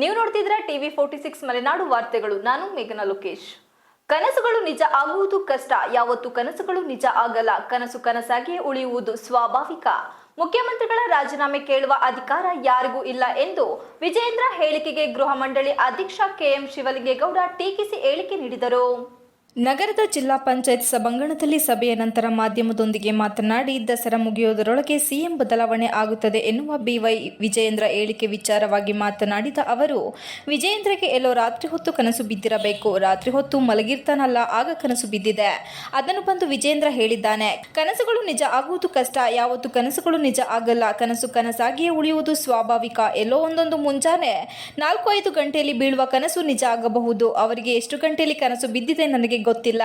ನೀವು ನೋಡ್ತಿದ್ರ TV forty six Malenadu ವಾರ್ತೆಗಳು. ನಾನು ಮೇಘನಾ ಲೋಕೇಶ್. ಕನಸುಗಳು ನಿಜ ಆಗುವುದು ಕಷ್ಟ, ಯಾವತ್ತು ಕನಸುಗಳು ನಿಜ ಆಗಲ್ಲ. ಕನಸು ಕನಸಾಗಿಯೇ ಉಳಿಯುವುದು ಸ್ವಾಭಾವಿಕ. ಮುಖ್ಯಮಂತ್ರಿಗಳ ರಾಜೀನಾಮೆ ಕೇಳುವ ಅಧಿಕಾರ ಯಾರಿಗೂ ಇಲ್ಲ ಎಂದು ವಿಜೇಂದ್ರ ಹೇಳಿಕೆಗೆ ಗೃಹ ಮಂಡಳಿ ಅಧ್ಯಕ್ಷ ಕೆಎಂ ಶಿವಲಿಂಗೇಗೌಡ ಟೀಕಿಸಿ ಹೇಳಿಕೆ ನೀಡಿದರು. ನಗರದ ಜಿಲ್ಲಾ ಪಂಚಾಯತ್ ಸಭಾಂಗಣದಲ್ಲಿ ಸಭೆಯ ನಂತರ ಮಾಧ್ಯಮದೊಂದಿಗೆ ಮಾತನಾಡಿ, ದಸರಾ ಮುಗಿಯುವುದರೊಳಗೆ ಸಿಎಂ ಬದಲಾವಣೆ ಆಗುತ್ತದೆ ಎನ್ನುವ ಬಿವೈ ವಿಜಯೇಂದ್ರ ಹೇಳಿಕೆ ವಿಚಾರವಾಗಿ ಮಾತನಾಡಿದ ಅವರು, ವಿಜಯೇಂದ್ರಗೆ ಎಲ್ಲೋ ರಾತ್ರಿ ಹೊತ್ತು ಕನಸು ಬಿದ್ದಿರಬೇಕು. ರಾತ್ರಿ ಹೊತ್ತು ಮಲಗಿರ್ತಾನಲ್ಲ, ಆಗ ಕನಸು ಬಿದ್ದಿದೆ. ಅದನ್ನು ಬಂದು ವಿಜಯೇಂದ್ರ ಹೇಳಿದ್ದಾನೆ. ಕನಸುಗಳು ನಿಜ ಆಗುವುದು ಕಷ್ಟ, ಯಾವತ್ತು ಕನಸುಗಳು ನಿಜ ಆಗಲ್ಲ. ಕನಸು ಕನಸಾಗಿಯೇ ಉಳಿಯುವುದು ಸ್ವಾಭಾವಿಕ. ಎಲ್ಲೋ ಒಂದೊಂದು ಮುಂಜಾನೆ ನಾಲ್ಕು ಐದು ಗಂಟೆಯಲ್ಲಿ ಬೀಳುವ ಕನಸು ನಿಜ ಆಗಬಹುದು. ಅವರಿಗೆ ಎಷ್ಟು ಗಂಟೆಯಲ್ಲಿ ಕನಸು ಬಿದ್ದಿದೆ ನನಗೆ ಗೊತ್ತಿಲ್ಲ.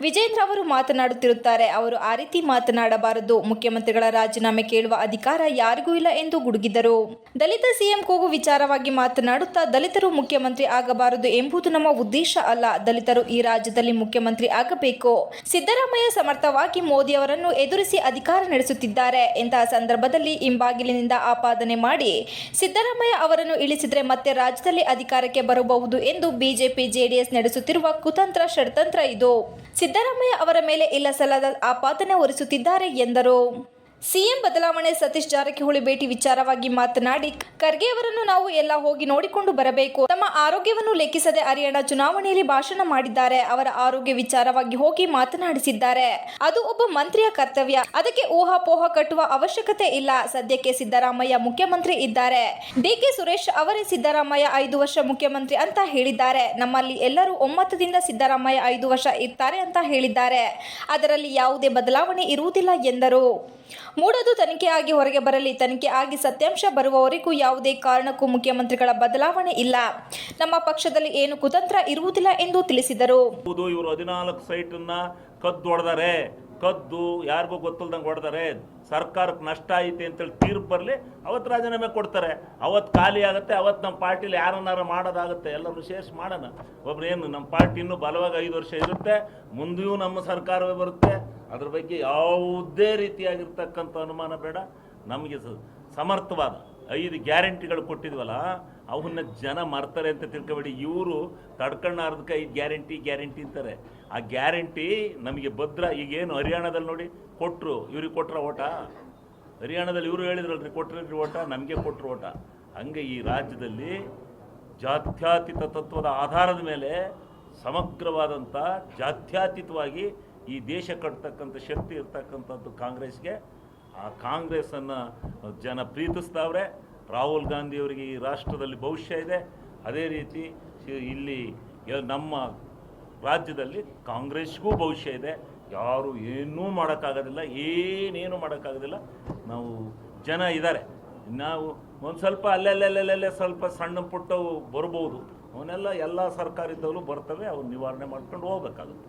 ವಿಜೇಂದ್ರ ಅವರು ಮಾತನಾಡುತ್ತಿರುತ್ತಾರೆ. ಅವರು ಆ ರೀತಿ ಮಾತನಾಡಬಾರದು. ಮುಖ್ಯಮಂತ್ರಿಗಳ ರಾಜೀನಾಮೆ ಕೇಳುವ ಅಧಿಕಾರ ಯಾರಿಗೂ ಇಲ್ಲ ಎಂದು ಗುಡುಗಿದರು. ದಲಿತ ಸಿಎಂ ಕೂಗು ವಿಚಾರವಾಗಿ ಮಾತನಾಡುತ್ತಾ ದಲಿತರು ಮುಖ್ಯಮಂತ್ರಿ ಆಗಬಾರದು ಎಂಬುದು ನಮ್ಮ ಉದ್ದೇಶ ಅಲ್ಲ. ದಲಿತರು ಈ ರಾಜ್ಯದಲ್ಲಿ ಮುಖ್ಯಮಂತ್ರಿ ಆಗಬೇಕು. ಸಿದ್ದರಾಮಯ್ಯ ಸಮರ್ಥವಾಗಿ ಮೋದಿ ಅವರನ್ನು ಎದುರಿಸಿ ಅಧಿಕಾರ ನಡೆಸುತ್ತಿದ್ದಾರೆ. ಇಂತಹ ಸಂದರ್ಭದಲ್ಲಿ ಹಿಂಬಾಗಿಲಿನಿಂದ ಆಪಾದನೆ ಮಾಡಿ ಸಿದ್ದರಾಮಯ್ಯ ಅವರನ್ನು ಇಳಿಸಿದರೆ ಮತ್ತೆ ರಾಜ್ಯದಲ್ಲಿ ಅಧಿಕಾರಕ್ಕೆ ಬರಬಹುದು ಎಂದು ಬಿಜೆಪಿ, ಜೆಡಿಎಸ್ ನಡೆಸುತ್ತಿರುವ ಕುತಂತ್ರ ಷಡ್ಯಂತ್ರ ಇದು. ಸಿದ್ದರಾಮಯ್ಯ ಅವರ ಮೇಲೆ ಇಲ್ಲ ಸಲ್ಲದ ಆಪಾದನೆ ಹೊರಿಸುತ್ತಿದ್ದಾರೆ ಎಂದರು. ಸಿಎಂ ಬದಲಾವಣೆ ಸತೀಶ್ ಜಾರಕಿಹೊಳಿ ಭೇಟಿ ವಿಚಾರವಾಗಿ ಮಾತನಾಡಿ, ಖರ್ಗೆ ಅವರನ್ನು ನಾವು ಎಲ್ಲ ಹೋಗಿ ನೋಡಿಕೊಂಡು ಬರಬೇಕು. ತಮ್ಮ ಆರೋಗ್ಯವನ್ನು ಲೆಕ್ಕಿಸದೆ ಹರಿಯಾಣ ಚುನಾವಣೆಯಲ್ಲಿ ಭಾಷಣ ಮಾಡಿದ್ದಾರೆ. ಅವರ ಆರೋಗ್ಯ ವಿಚಾರವಾಗಿ ಹೋಗಿ ಮಾತನಾಡಿಸಿದ್ದಾರೆ. ಅದು ಒಬ್ಬ ಮಂತ್ರಿಯ ಕರ್ತವ್ಯ. ಅದಕ್ಕೆ ಊಹಾಪೋಹ ಕಟ್ಟುವ ಅವಶ್ಯಕತೆ ಇಲ್ಲ. ಸದ್ಯಕ್ಕೆ ಸಿದ್ದರಾಮಯ್ಯ ಮುಖ್ಯಮಂತ್ರಿ ಇದ್ದಾರೆ. ಡಿಕೆ ಸುರೇಶ್ ಅವರೇ ಸಿದ್ದರಾಮಯ್ಯ ಐದು ವರ್ಷ ಮುಖ್ಯಮಂತ್ರಿ ಅಂತ ಹೇಳಿದ್ದಾರೆ. ನಮ್ಮಲ್ಲಿ ಎಲ್ಲರೂ ಒಮ್ಮತದಿಂದ ಸಿದ್ದರಾಮಯ್ಯ ಐದು ವರ್ಷ ಇರ್ತಾರೆ ಅಂತ ಹೇಳಿದ್ದಾರೆ. ಅದರಲ್ಲಿ ಯಾವುದೇ ಬದಲಾವಣೆ ಇರುವುದಿಲ್ಲ ಎಂದರು. ಮೂಡದು ತನಿಖೆ ಆಗಿ ಹೊರಗೆ ಬರಲಿ, ತನಿಖೆ ಆಗಿ ಸತ್ಯಾಂಶ ಬರುವವರೆಗೂ ಯಾವುದೇ ಕಾರಣಕ್ಕೂ ಮುಖ್ಯಮಂತ್ರಿಗಳ ಬದಲಾವಣೆ ಇಲ್ಲ. ನಮ್ಮ ಪಕ್ಷದಲ್ಲಿ ಏನು ಕುತಂತ್ರ ಇರುವುದಿಲ್ಲ ಎಂದು ತಿಳಿಸಿದರು. ಇವರು ಹದಿನಾಲ್ಕು ಸೈಟನ್ನ ಕದ್ದು ಹೊಡೆದಾರೆ. ಕದ್ದು ಯಾರಿಗೂ ಗೊತ್ತಿಲ್ದಂಗೆ ಹೊಡೆದಾರೆ. ಸರ್ಕಾರಕ್ಕೆ ನಷ್ಟ ಐತೆ ಅಂತೇಳಿ ತೀರ್ಪು ಬರಲಿ, ಅವತ್ತು ರಾಜೀನಾಮೆ ಕೊಡ್ತಾರೆ. ಅವತ್ತು ಖಾಲಿ ಆಗುತ್ತೆ, ಅವತ್ತು ನಮ್ಮ ಪಾರ್ಟಿಲಿ ಯಾರನ್ನಾರ ಮಾಡೋದಾಗುತ್ತೆ ಎಲ್ಲರೂ ಸೇರಿಸಿ ಮಾಡೋಣ. ಒಬ್ರು ಏನು, ನಮ್ಮ ಪಾರ್ಟಿ ಇನ್ನೂ ಬಲವಾಗಿ ಐದು ವರ್ಷ ಇರುತ್ತೆ, ಮುಂದೆಯೂ ನಮ್ಮ ಸರ್ಕಾರವೇ ಬರುತ್ತೆ. ಅದ್ರ ಬಗ್ಗೆ ಯಾವುದೇ ರೀತಿಯಾಗಿರ್ತಕ್ಕಂಥ ಅನುಮಾನ ಬೇಡ. ನಮಗೆ ಸಮರ್ಥವಾದ ಐದು ಗ್ಯಾರಂಟಿಗಳು ಕೊಟ್ಟಿದ್ವಲ್ಲ, ಅವನ್ನ ಜನ ಮರ್ತಾರೆ ಅಂತ ತಿಳ್ಕೊಬೇಡಿ. ಇವರು ತಡ್ಕಣ್ಣಾರ್ದಕ್ಕೆ ಐದು ಗ್ಯಾರಂಟಿ ಗ್ಯಾರಂಟಿ ಅಂತಾರೆ. ಆ ಗ್ಯಾರಂಟಿ ನಮಗೆ ಭದ್ರ. ಈಗೇನು ಹರಿಯಾಣದಲ್ಲಿ ನೋಡಿ ಕೊಟ್ಟರು ಇವ್ರಿಗೆ ಕೊಟ್ರ ಓಟ? ಹರಿಯಾಣದಲ್ಲಿ ಇವರು ಹೇಳಿದ್ರಲ್ರಿ ಕೊಟ್ರಿ ಓಟ? ನಮಗೆ ಕೊಟ್ಟರು ಓಟ. ಹಂಗೆ ಈ ರಾಜ್ಯದಲ್ಲಿ ಜಾತ್ಯಾತೀತ ತತ್ವದ ಆಧಾರದ ಮೇಲೆ ಸಮಗ್ರವಾದಂಥ ಜಾತ್ಯತೀತವಾಗಿ ಈ ದೇಶ ಕಟ್ತಕ್ಕಂಥ ಶಕ್ತಿ ಇರ್ತಕ್ಕಂಥದ್ದು ಕಾಂಗ್ರೆಸ್ಗೆ. ಆ ಕಾಂಗ್ರೆಸ್ಸನ್ನು ಜನ ಪ್ರೀತಿಸ್ತಾವ್ರೆ. ರಾಹುಲ್ ಗಾಂಧಿ ಅವರಿಗೆ ಈ ರಾಷ್ಟ್ರದಲ್ಲಿ ಭವಿಷ್ಯ ಇದೆ. ಅದೇ ರೀತಿ ಇಲ್ಲಿ ನಮ್ಮ ರಾಜ್ಯದಲ್ಲಿ ಕಾಂಗ್ರೆಸ್ಗೂ ಭವಿಷ್ಯ ಇದೆ. ಯಾರು ಏನೂ ಮಾಡೋಕ್ಕಾಗೋದಿಲ್ಲ, ಏನೇನು ಮಾಡೋಕ್ಕಾಗೋದಿಲ್ಲ. ನಾವು ಜನ ಇದ್ದಾರೆ. ನಾವು ಒಂದು ಸ್ವಲ್ಪ ಅಲ್ಲೆಲ್ಲೆಲ್ಲೆಲ್ಲೆ ಸ್ವಲ್ಪ ಸಣ್ಣ ಪುಟ್ಟವು ಬರ್ಬೋದು. ಅವನ್ನೆಲ್ಲ ಎಲ್ಲ ಸರ್ಕಾರದಲ್ಲೂ ಬರ್ತವೆ. ಅವ್ರು ನಿವಾರಣೆ ಮಾಡ್ಕೊಂಡು ಹೋಗ್ಬೇಕಾಗುತ್ತೆ.